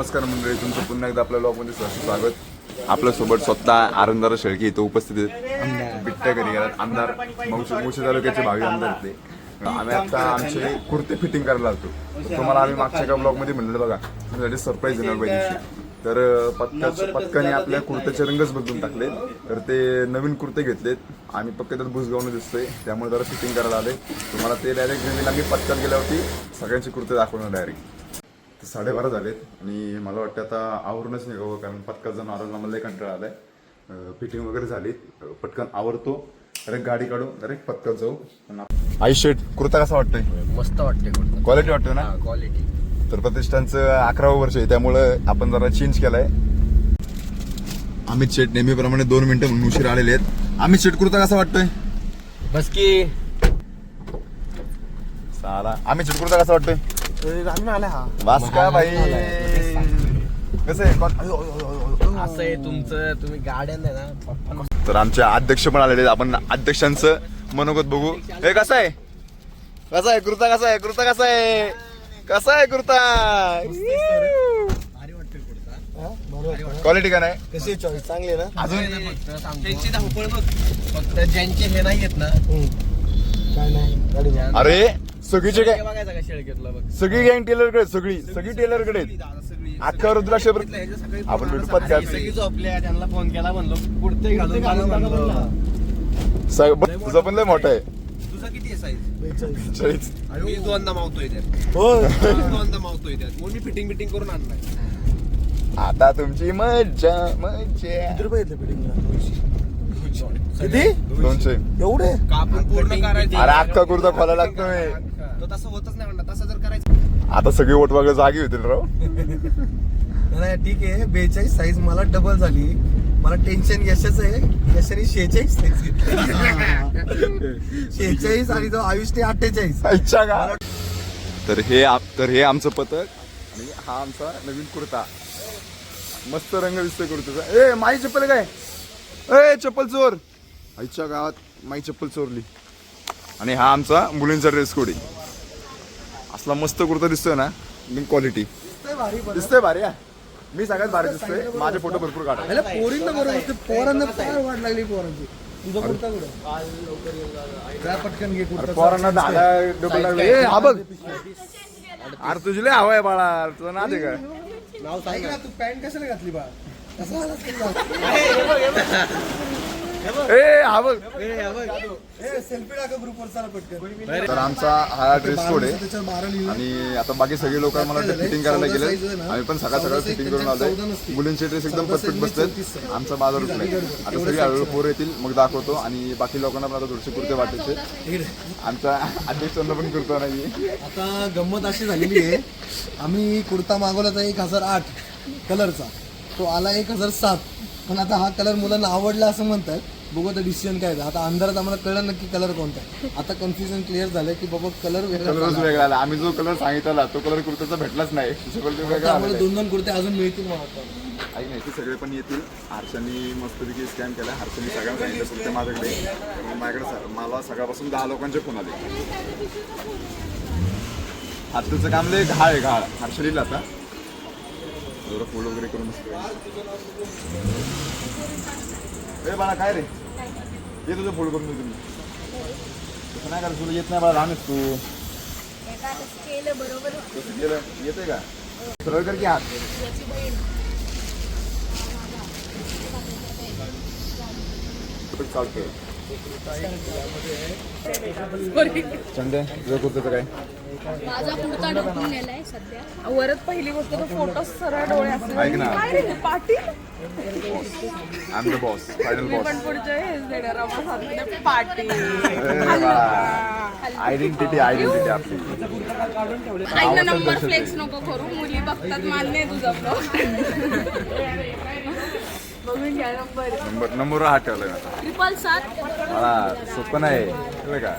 नमस्कार मंडळी तुमचं पुन्हा एकदा आपल्या ब्लॉगमध्ये सहर्ष स्वागत. आपल्यासोबत स्वतः आरंदार शेळके इथं उपस्थित आहेत. बिट्ट्या घरी गेलात. आमदार मौशी मुशी तालुक्याचे भावी आमदार ते आम्ही आता आमचे कुर्ते फिटिंग करायला तर तुम्हाला आम्ही मागच्या एका ब्लॉगमध्ये म्हणलेलं बघा तुमच्यासाठी सरप्राईज देणार पाहिजे तर अं, पत्काच पत्काने आपल्या कुर्त्याचे रंगच बदलून टाकले. तर ते नवीन कुर्ते घेतलेत. आम्ही पक्क त्यात भुसगावून दिसतोय. त्यामुळे जरा फिटिंग करायला आले तुम्हाला ते डायरेक्ट आम्ही पत्कात गेल्यावरती सगळ्यांचे कुर्ते दाखवणार डायरेक्ट साडेबारा झालेत आणि मला वाटतं आता आवरूनच निघावं कारण पटकन मला लय कंटाळा आलाय. फिटिंग वगैरे झाली पटकन आवरतो. डायरेक्ट गाडी काढू डायरेक्ट पटकन जाऊ. शेट कुर्ता कसा वाटतोय? मस्त वाटते कुर्ता. क्वालिटी वाटतोय ना? क्वालिटी तर प्रतिष्ठानचं अकरावं वर्ष आहे त्यामुळं आपण जरा चेंज केलाय. अमित शेट नेहमीप्रमाणे दोन मिनिटं म्हणून उशीर आलेले आहेत. अमित शेट कुर्ता कसा वाटतोय? बस की. साला. अमित शेट कुर्ता कसा वाटतोय? आला हा वास का भाई कसं आहे? बघ. अयो, अयो, अयो, अयो. असं आहे तुमचं तुम्ही गाड्या नाही ना पप्पा तर आमचे अध्यक्ष पण आलेले आहेत. आपण अध्यक्षांचं मनोगत बघू. हे कसं आहे? कसा आहे कुर्ता कसा आहे? कुर्ता कसा आहे? कसा आहे भारी कुर्ता. क्वालिटी का नाही? कशी चॉईस चांगली ना? अजून त्यांची धावपळ बघ. फक्त ज्यांचे हे नाही येत ना काय नाही गाडी. अरे सगळीचे काय बघायचं का शेळकेतलं बघ? सगळी गँग टेलरकडे सगळी सगळी टेलरकडे. अख्खा रुद्राक्ष आपण भेटू पत्त्यात. सगळी झोपल्या त्यांना फोन केला म्हणलो कुर्ते घालून तुझा पण लय मोठा आहे. तुझा किती आहे साईज बेचाळीस. चाळीस. मी दोनदा मावतोय त्यात. हो मी दोनदा मावतोय त्यात. म्हणून मी फिटिंग बिटिंग करून आणलाय. आता तुमची मज्जा मज्जा. किती रुपये घेतले फिटिंगला किती? दोनशे. एवढे? कापून पूर्ण करायचं? अरे अख्खा कुर्ता खोला लागतोय. तो तसं होतच नाही म्हणलं. तसं जर करायचं आता सगळे वोट वगैरे जागी होतील राव. नाही ठीक आहे. बेचाळीस साईज मला डबल झाली. मला टेन्शन यशाच आहे. यशाने शेहेचाळीस साईज शेहेचाळीस आणि तो आयुषने अठ्ठेचाळीस. इच्छा का? तर हे तर हे आमचं पथक आणि हा आमचा नवीन कुर्ता. मस्त रंग दिसतोय कुर्त्याचा ए माई चप्पल काय? ए चप्पल चोर. आईच्या गावात माई चप्पल चोरली. आणि हा आमचा मुलींचा ड्रेस कोड आहे. असला मस्त कुर्ता दिसतोय ना क्वालिटी दिसतोय भारी हा. मी सगळ्यात भारी दिसतोय. माझे फोटो भरपूर काढा. अरे पोरींना बरोबर असते. पोरांना फार वाट लागली पोरांची. तुझा कुर्ता कुठं? जा पटकन घे कुर्ता. पोरांना दहा डबल लागले. ए हा बघ. अरे तुझी लय हवा आहे बाळा. तुझं ना दे काय नाव सांग ना तू पॅन्ट कशाला घातली बा आलास. ए हा बघ तर आमचा हा ड्रेस कोड आहे. आणि आता बाकी सगळे लोक मला फिटिंग करायला गेले आम्ही पण सकाळ सकाळ फिटिंग करून आलोय. मुलींचे ड्रेस एकदम परफेक्ट बसतात आमचा बाजार रुपये आता सगळे हळूहळू पोर येतील मग दाखवतो. आणि बाकी लोकांना पण आता थोडेसे कुर्ते वाटायचे. आमचा अध्यक्षांना पण कुर्ता नाहीये. आता गंमत अशी झालेली आहे. आम्ही कुर्ता मागवला होता एक हजार आठ कलरचा. तो आला एक हजार सात. पण आता हा कलर मुलांना आवडला असं म्हणतात. बघू आता डिसिजन काय आहे. आता अंधारात आम्हाला कळलं नक्की कलर कोणता आहे. आता कन्फ्युजन क्लिअर झालं की बाबा कलर वेगळा कलरच झाला. वेगळा आला. आम्ही जो कलर सांगितला तो कलर कुर्त्याचा भेटलाच नाही. वेगळा त्यामुळे आहे. दोन दोन कुर्ते अजून मिळतील मला वाटतं. ऐक नाही ते सगळे पण येतील. हर्षांनी मस्तपैकी स्कॅन केला. हर्षांनी सगळ्यांना सांगितलं कुर्ते माझ्याकडे मग माझ्याकडे स- मला सकाळपासून दहा लोकांचे फोन आले. हाताचं काम लय घाळ आहे घाळ. हर्ष लिहिलं आता. एवढं फुल वगैरे करून ए बाळा काय रे? ये तुझं फुल करून तुम्ही तसं नाही करायचं तुला येत नाही बाळा लहान तू. तसं केलं येते का? सरळ कर की हात. चालतंय. चंदे तुझं कुर्ताचं काय? माझा कुर्ता ढकलून गेलाय सध्या. वरच पहिली गोष्ट तो फोटो सरळ डोळे असले ऐक ना. काय रे Patil? I M the boss final me boss पण पुढच्या हेच देणार आम्हाला सांगते पाटील. आयडेंटिटी आयडेंटिटी आपली ऐक ना नंबर फ्लेक्स नको करू. मुली बघतात मान्य आहे तुझा. ब्लॉग बघून घ्या नंबर. नंबर नंबर हा आता. ट्रिपल सात. मला सोपं नाही. कळलं का?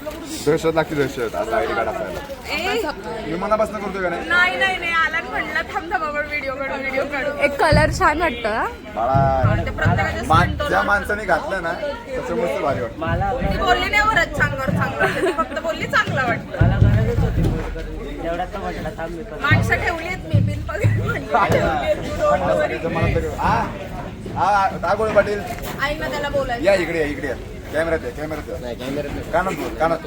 दहशत लागते दहशत. आता आयडी कार्ड असायला ए. मी मनापासून करतोय का नाही? नाही नाही नाही. आला म्हणलं थांब थांब आपण व्हिडिओ काढू व्हिडिओ काढू. एक कलर छान वाटतं बाळा ज्या माणसाने घातलं ना त्याचं मस्त भारी वाटतं. ती बोलली नाही वरच चांगलं चांगलं. ती फक्त बोलली चांगलं वाटतं. माणसं ठेवलीत मी बिन पगार हा हा? त्याला बोलायचं. या इकडे या इकडे या. कॅमेऱ्यात या कॅमेऱ्यात. कानात बोल कानात.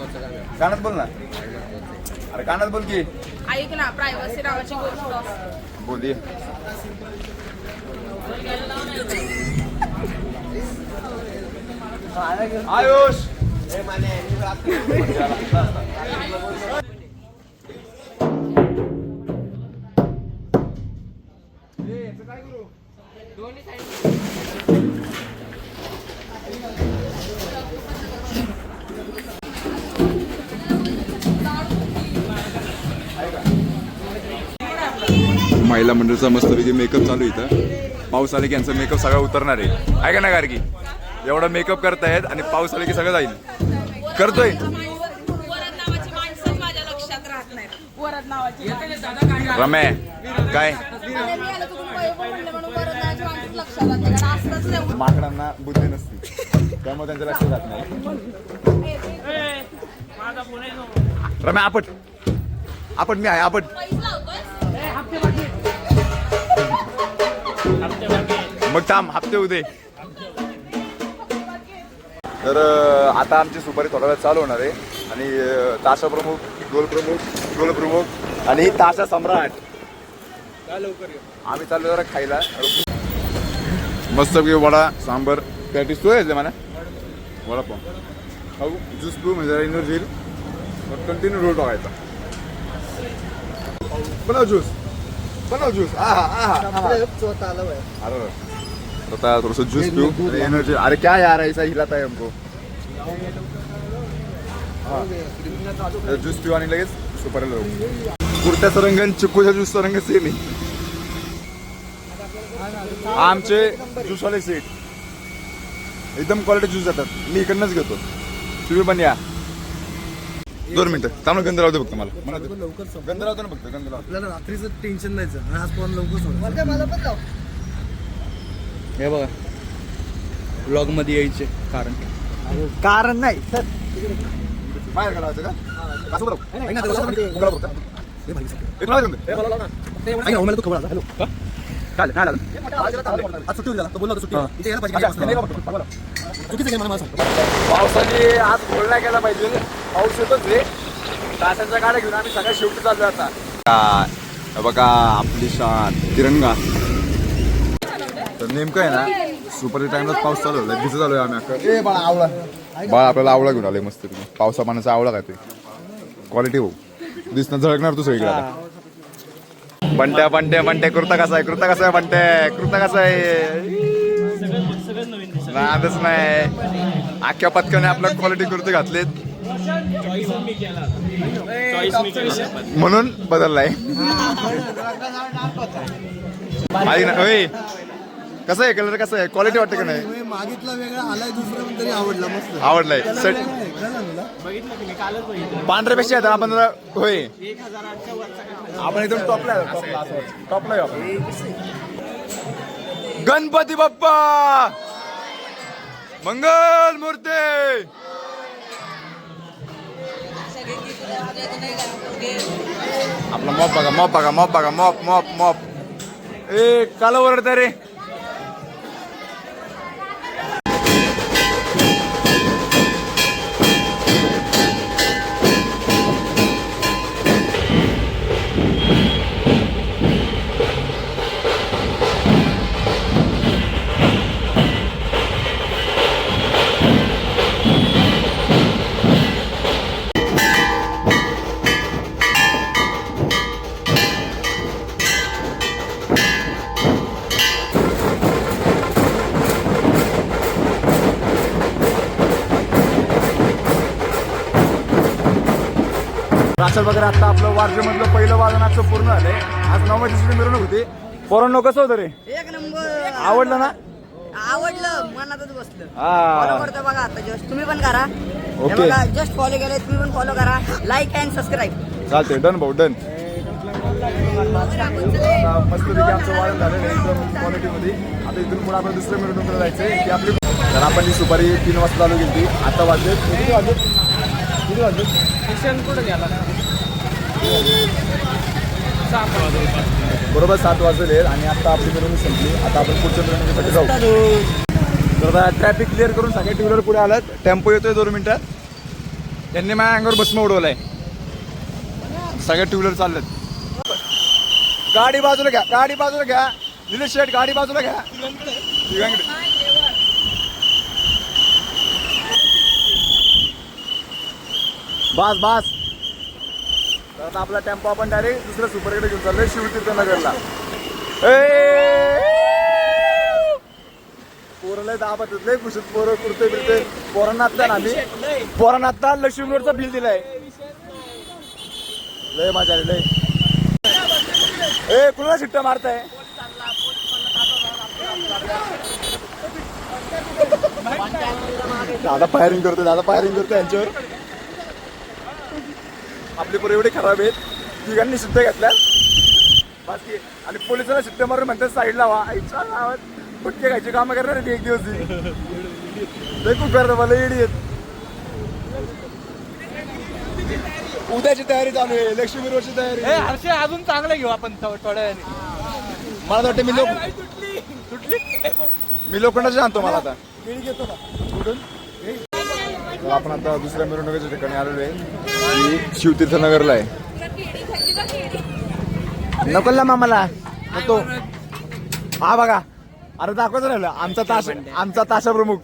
कानात बोल ना. अरे कानात बोल की. ऐक ना प्रायव्हसी नावाची गोष्ट. बोल आयुष! महिला मंडळचा मस्तपैकी मेकअप चालू इथं. पाऊस आले की यांचा मेकअप सगळा उतरणार आहे. आहे का ना गार्गी? एवढा मेकअप करतायत आणि पाऊस आले की सगळं जाईल. करतोय. वरद नावाची माणसंच माझ्या लक्षात राहत नाही वरद नावाची. रमे काय? माकडांना बुद्धी नसते. त्यामुळे त्यांच्या लक्षात जात नाही. रम्या आपट. आपण मी आहे आपट. मग थांब हप्ते उदे. तर आता आमची सुपारी थोडा वेळ चालू होणार आहे. आणि ताशा प्रमुख गोल प्रमुख गोल प्रमुख आणि ताशा सम्राट. आम्ही चाललो जरा खायला. मस्त वडा सांबर पॅटीस. तो आहे मला वडापाव खाऊ. ज्यूस पिऊ म्हणजे जरा एनर्जी येईल कंटिन्यू रोल टाकायचा बनव ज्यूस. बनव ज्यूस. आहा आहा अरे आता थोड़ा सा जूस पियो एनर्जी अरे क्या यार ऐसा हिलाता है हमको. जूस पिऊ आणि लगेच सुपारी लावू. कुर्त्याचा रंग आणि चिक्कूच्या ज्यूसचा रंग सेम आहे. आमचे ज्यूसवाले सेट एकदम क्वालिटी ज्यूस जातात मी इकडनंच घेतो तुम्ही पण या दोन मिनिटं चांगलं गंध दे फक्त मला. लवकर गंध राहतो ना फक्त गंध आपल्याला रात्रीचं टेन्शन नाहीचं आणि आज पण लवकर सोडायचं. मला पण लाव हे बघा ब्लॉगमध्ये यायचे कारण कारण नाही सर बाहेर घालायचं का असं बरोबर नाही लागलं. आज सुट्टी होती त्याला. तो बोलला होता सुट्टी. आहे. इथे यायला पाहिजे. काही वाजता. चुकीचं आहे मला मला सांग. पावसाने आज केला पाहिजे. पाऊस येतोच रे. तासाच्या गाड्या घेऊन आम्ही सगळ्या शिफ्ट चाललो आता. हे बघा आपली शान तिरंगा. तर नेमकं आहे ना सुपर टाइमलाच पाऊस चालू झाला भिजत आलोय आम्ही अख्खं. ए बाळा आवळा. बाळा आपल्याला आवळा घेऊन आलोय मस्त तुम्ही पावसा पाण्याचा आवळा काय क्वालिटी हो. दिसणं झळकणार तू सगळीकडे आता. बंट्या बंटे बंटे कुर्ता कसा आहे? कुर्ता कसा आहे बंटे कुर्ता कसा आहे? नादच नाही. अख्ख्या पथकाने आपल्या क्वालिटी कुर्ते घातलेत. म्हणून बदललाय. ना होय. कसं आहे कलर कसं आहे? क्वालिटी वाटते का नाही? मी मागितला वेगळा आलाय दुसरा पण तरी आवडला मस्त. आवडलाय. सेट वेगळा आहे. कळलं तुला? पांढऱ्यापेक्षा येतात आपण जरा होय. आपण एकदम टॉपला आहे, टॉपला असं वाटतं. टॉपला आहे आपण. गणपती बाप्पा! मंगल मूर्ती! आपला मॉप बघा मॉप बघा मॉप बघा मॉप मॉप मॉप ए काल ओरडता रे. राशन वगैरे आता आपलं वारजेमधलं पहिलं वादनाचं पूर्ण झालंय. आज नवमा दिवसाची मिरवणूक होती. पोरांनो कसं होतं रे? एक नंबर. आवडलं ना? आवडलं मनातच बसलं. हा. फॉलो करतो बघा आता जस्ट तुम्ही पण करा. हे ओके. बघा जस्ट फॉलो केले तुम्ही पण फॉलो करा. लाईक अँड सबस्क्राईब चालतंय डन भाऊ डन मस्तपैकी आमचं वाढण झालेलं आहे एकदम क्वालिटीमध्ये आता इथून पुढे आपण दुसऱ्या मिरवणुकीला जायचंय. की आपली तर आपण ही सुपारी तीन वाजता चालू केली आता वाजले किती वाजले किती वाजले बरोबर सात वाजले आणि आता आपली मिरवणूक संपली. आता आपण पुढच्या मिरवणुकीसाठी जाऊ. तर आता ट्रॅफिक क्लिअर करून सगळे टू व्हीलर पुढे आलात. टेम्पो येतोय दोन मिनिटात. त्यांनी माझ्या अंगावर भस्म उडवलाय. सगळ्या टू व्हीलर चाललेत. गाडी बाजूला घ्या गाडी बाजूला घ्या. निलेश शेठ गाडी बाजूला घ्या. दिव्यांकडे बास बास. आता आपला टेम्पो आपण डायरेक्ट दुसऱ्या सुपरकडे घेऊन चाललोय शिवतीर्थनगरला. पोरं लय दाबात आहेत, लय खुशीत पोरं कुर्ते बिरते. पोरांना आता ना आम्ही पोरांना आता लक्ष्मी रोडचा बिल दिलाय. लय मजा आली लय. ए कुणाला शिट्ट्या मारताय? दादा फायरिंग करतोय दादा फायरिंग करतोय यांच्यावर. आपले पोरं एवढे खराब आहेत तिघांनी शिट्ट्या घेतल्या. बाकी आणि पोलिसांना शिट्ट्या मारून म्हणतात साईडला व्हा. आईच्या गावात. फटके खायची कामं करणार एक दिवस. खूप करतात मला येडी आहेत. उद्याची तयारी चालू आहे लक्ष्मी रोडची तयारी हर्षे अजून चांगलं घेऊ आपण थो- थोड्या वेळाने मला वाटतं मी लोक तुटली. मी लोखंडाची आणतो मला आता. कुठून? तर आपण आता दुसऱ्या मिरवणुकीच्या ठिकाणी आलेलो आहे. ही शिवतीर्थनगरला आहे. नको ना मामाला. तो हा बघा. अरे दाखवच राहिलं आमचा ताश आमचा ताशा प्रमुख.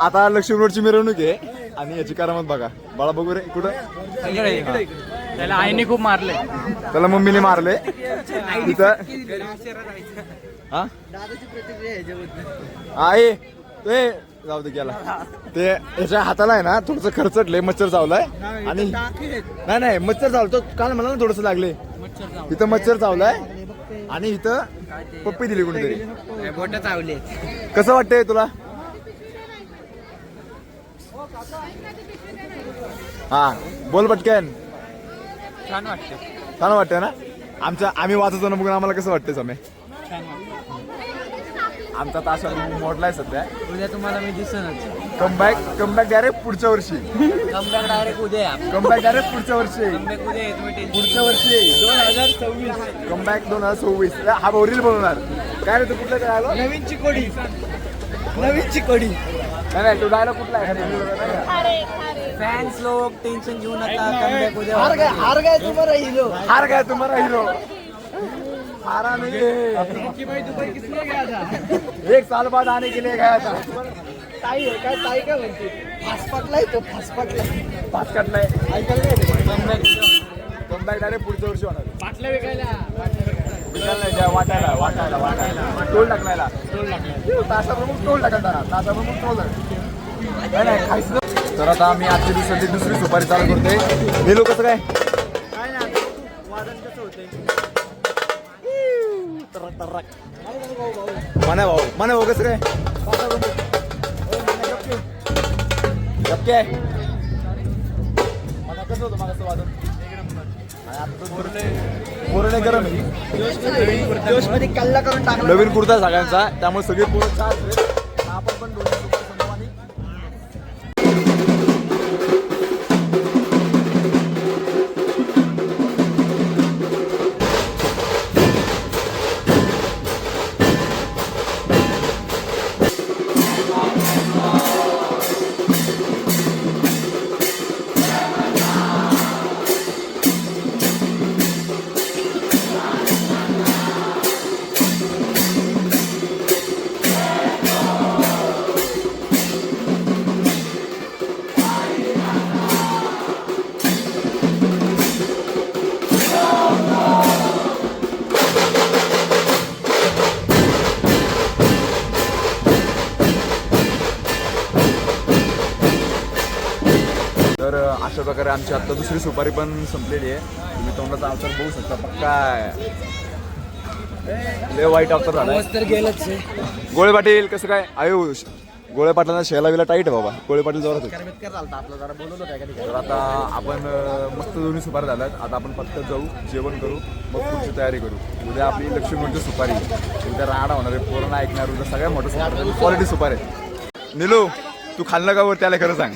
आता लक्ष्मी रोडची मिरवणूक आहे आणि याची करामत बघा. बाळा बघू रे कुठं? त्याला आईने खूप मारले. त्याला मम्मीने मारले. तिथं हा? ते जाऊ दे गेला. ते याच्या हाताला आहे ना थोडस खर्चटले मच्छर चावलाय. आणि नाही नाही मच्छर चावलं तो काल मला ना थोडस लागले. इथं मच्छर चावलाय. आणि इथं पप्पी दिली कोणीतरी. बोट चावले. कसं वाटतंय तुला? हा बोल पटकन. छान वाटते छान वाटतंय ना? आमच्या आम्ही वाचतो ना बघून आम्हाला कसं वाटतंय समय आमचा तास मोडलाय सध्या. उद्या तुम्हाला मी दिसनच कमबॅक कमबॅक डायरेक्ट पुढच्या वर्षी. कमबॅक डायरेक्ट उद्या कमबॅक डायरेक्ट पुढच्या वर्षी. पुढच्या वर्षी. दोन हजार सव्वीस. कमबॅक दोन हजार सव्वीस. हा बोरील बनवणार. काय रे तू कुठलं काय आलो नवीन चिकोडी. नवीन चिकोडी. नाही नाही तू डायलॉग कुठला आहे? फॅन्स लोक टेन्शन घेऊ नका कमबॅक उद्या हार काय हार काय तुम्हाला हिरो हार काय तुम्हाला हिरो हारा नहीं। एक साल बाद आने के लिए गया था। ताई आहे काय? ताई काय म्हणते फासपाटला कमबॅक डायरेक्ट पुढच्या वर्षी होणार. विकायला नाही, वाटायला वाटायला वाटायला. टोल टाकलायला. नाही नाही खायचं नाही. तर आता आम्ही आजच्या दिवसाची दुसरी सुपारी चालू करतोय. हे लोक कसं काय तरक, तरक. मने भाऊ मने भाऊ कसं काय गप्पी आहे मला कसं होतं पूर्ण- पूर्ण गरम करून टाकला नवीन कुर्ता सगळ्यांचा त्यामुळे सगळे पोरं अशा प्रकारे आमची आता दुसरी सुपारी पण संपलेली आहे. तुम्ही तोंडाचा अवतार बघू शकता पक्का. लय वाईट अवतार झाला तर गेलंच आहे. गोळे पाटील कसं काय? आयो गोळे पाटलांना शेला विला टाईट आहे बाबा. गोळे पाटील जोरात होते तर आता आपण अं, मस्त दोन्ही सुपारी झाल्यात. आता आपण फक्त जाऊ जेवण करू मग पुढची तयारी करू. उद्या आपली लक्ष्मी म्हणजे सुपारी. उद्या राडा होणार आहे पोरण ऐकणार. उद्या सगळ्यात मोठं सुपारी क्वालिटी सुपारी आहे. निलू तू खाल्लं का वर त्याला खरं सांग?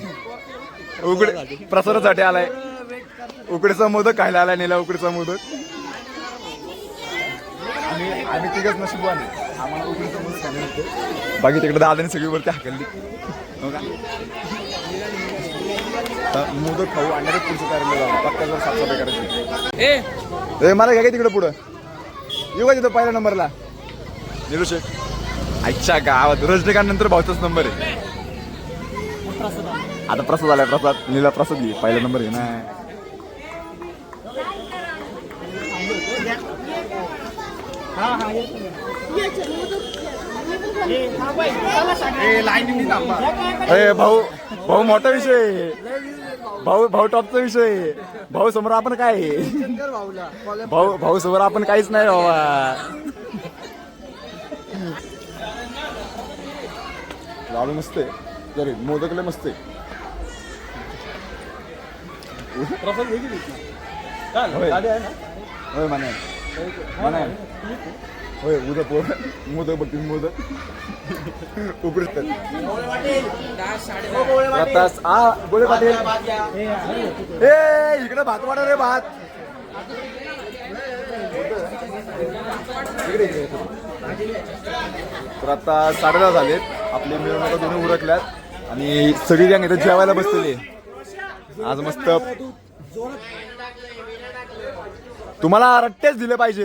उघड प्रसारासाठी आलाय. उकडीचा मोदक खायला आला नेला उकडीचा मोदक. आम्ही आम्ही तिघच नशीबवान. आम्हाला उकडीचा मोदक खायला मिळते बाकी तिकडे दादाने सगळी वरती हाकलली. हो मोदक खाऊ आणि पक्का जर साफसफाई करायची. ए! ए मला घ्या का तिकडे पुढं. येऊ का तिथं पहिल्या नंबरला? निरू शेख आजच्या गावात रजनीकांत नंतर भाऊचाच नंबर आहे. आता प्रसाद आला प्रसाद नीला प्रसाद घे पहिला नंबर घे ना अरे भाऊ भाऊ मोठा विषय आहे. भाऊ भाऊ टॉपचा विषय आहे. भाऊ समोर आपण काय आहे? भाऊ भाऊ समोर आपण काहीच नाही बाबा लाडू मस्त आहे जरी मोदकले मस्त आहे होय. होय माने माने होय उद्या पोर. मोदक बघतील मोदक. उकडत रतास. आ गोळे पाटील. ए इकडे भात रे भात. इकडे, इकडे, इकडे. तर आता साडेदहा झालेत. आपली मिरवणुका दोन्ही उरकल्यात. आणि सगळी गँग इथे जेवायला बसलेली आहे. आज मस्त. तुम्हाला रट्टेच दिले पाहिजे.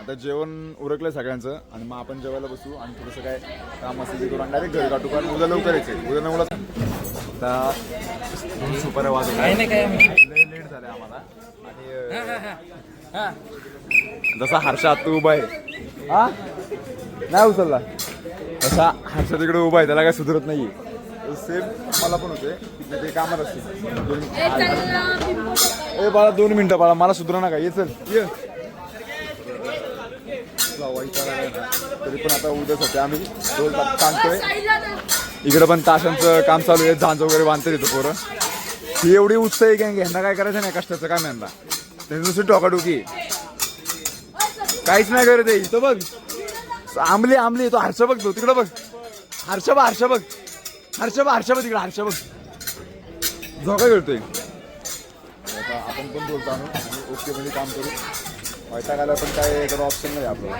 आता जेवण उरकलं सगळ्यांचं आणि मग आपण जेवायला बसू आणि थोडंसं काय काम असेल ते करून डायरेक्ट घरी काढू कारण उद्या लवकर यायचे उद्या नऊला आता वाजवल्या. लय लेट झाले आम्हाला. आणि जसा हर्षा आता उभा आहे. हा? नाही उचलला. तसा हर्षा तिकडे उभा आहे त्याला काय सुधरत नाहीये. सेम मला पण होते. ते कामात असते ए, बाळा दोन मिनिटं बाळा मला सुधरा नका. ये चल. ये. तरी पण आता उद्यासाठी आम्ही दोन तास सांगतोय. इकडे पण ताशांचं काम चालू आहे. झांज वगैरे बांधते तिथं पोरं. ही एवढी उत्साही गँग ह्यांना काय करायचं नाही कष्टाचं काम यांना. त्यांनी दुसरी टोकाटोकी. काहीच नाही करत आहे. इथं बघ. आंबली आंबली. तो हर्ष बघ तो. तिकडं बघ. हर्ष बघ हर्ष बघ. हर्ष बघ हर्ष बघ तिकडं हर्ष बघ झोका खेळतोय आता आपण पण बोलतो आणू आणि ओके मध्ये काम करू. वैतागायला पण काय तर ऑप्शन नाही आपल्याला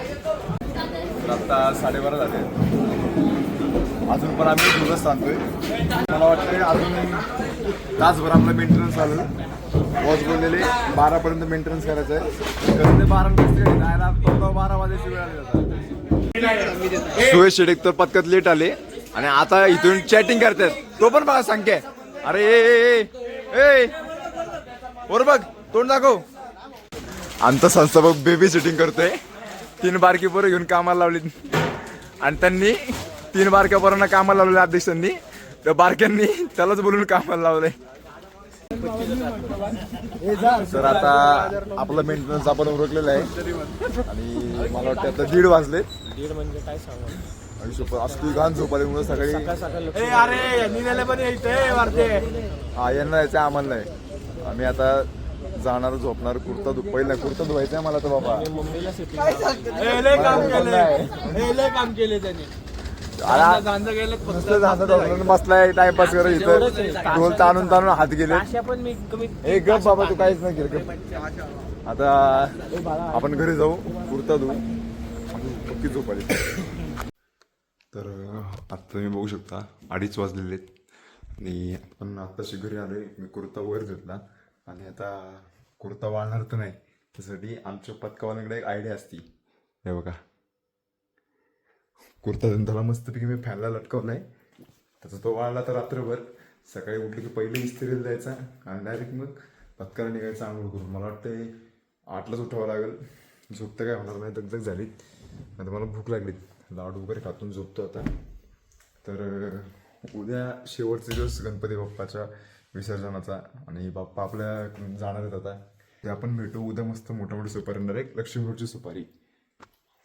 तर आता साडेबारा झाले. अजून पण आम्ही दिवस सांगतोय मला वाटतं अजून तासभर आपला मेंटेनन्स चालू वॉच बोललेले बारापर्यंत मेंटेनन्स करायचं आहे. कसं ते बारा जायला बारा वाजायची वेळ आली आता. सुयश शेडेक तर पत्कात लेट आले. आणि आता इथून चॅटिंग करतात तो पण बघा सांगते. अरे ए ए वर बघ तोंड दाखव. आमचा संस्थापक बेबी सिटिंग करतोय. तीन बारकी पोरं घेऊन कामाला लावली. आणि त्यांनी तीन बारक्या पोरांना कामाला लावले अध्यक्षांनी त्या बारक्यांनी त्यालाच बोलून कामाला लावलंय तर आता आपलं मेंटेनन्स आपण उरकलेलं आहे. आणि मला वाटतं आता दीड वाजले दीड म्हणजे काय सांगू आयुष्य असली घाण झोप आल्यामुळे सकाळी. ए अरे हा यांना यायचं आम्हाला नाही. आम्ही आता जाणार झोपणार कुर्ता धु पहिला कुर्ता धुवायचा आहे मला तर बाबा. मुंबईला सिटी लय काम केले लय काम केले त्यांनी. आला- गांजा गेले नुसतं झालं धरून बसलाय टाइमपास करत इथं. ढोल ताणून ताणून हात गेले अशा पण मी कमी ए गप बाबा तू काहीच नाही केलं. आता आपण घरी जाऊ कुर्ता धुऊ आणि पक्की झोप आली. तर आता तुम्ही बघू शकता अडीच वाजलेले आहेत आणि आपण आत्ताशी घरी आहे मी कुर्ता वर घेतला. आणि आता कुर्ता वाळणार तर नाही. त्यासाठी आमच्या पथकावाल्याकडे एक आयडिया असती. हे बघा. कुर्ता धंदाला मस्तपैकी मी फॅनला लटकवलाय. त्याचा तो वाळला तर रात्रभर. सकाळी उठलं की पहिले इस्त्रीला द्यायचा आणि डायरेक्ट मग पत्काला निघायचं आंघोळ करून. मला वाटतं आठलाच उठावं लागेल. झोपतं काय होणार नाही. दगदग झाली आता मला भूक लागली लाडू वगैरे खातून झोपतो आता. तर उद्या शेवटचे दिवस गणपती बाप्पाच्या विसर्जनाचा आणि बाप्पा आपल्या जाणार आहेत आता. ते आपण भेटू उद्या मस्त मोठ्या मोठी सुपारी येणार आहे. लक्ष्मीपूरची सुपारी.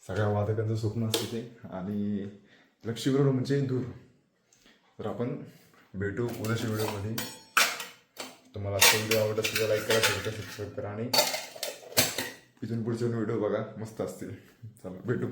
सगळ्या वादकांचं स्वप्न असते ते. आणि लक्ष्मीपूर म्हणजे दूर तर आपण भेटू उद्याच्या व्हिडिओमध्ये तुम्हाला आजचा व्हिडिओ आवडत असेल लाईक करा शेअर करा सबस्क्राईब करा आणि इथून पुढचे व्हिडिओ बघा. मस्त असतील. चला भेटू.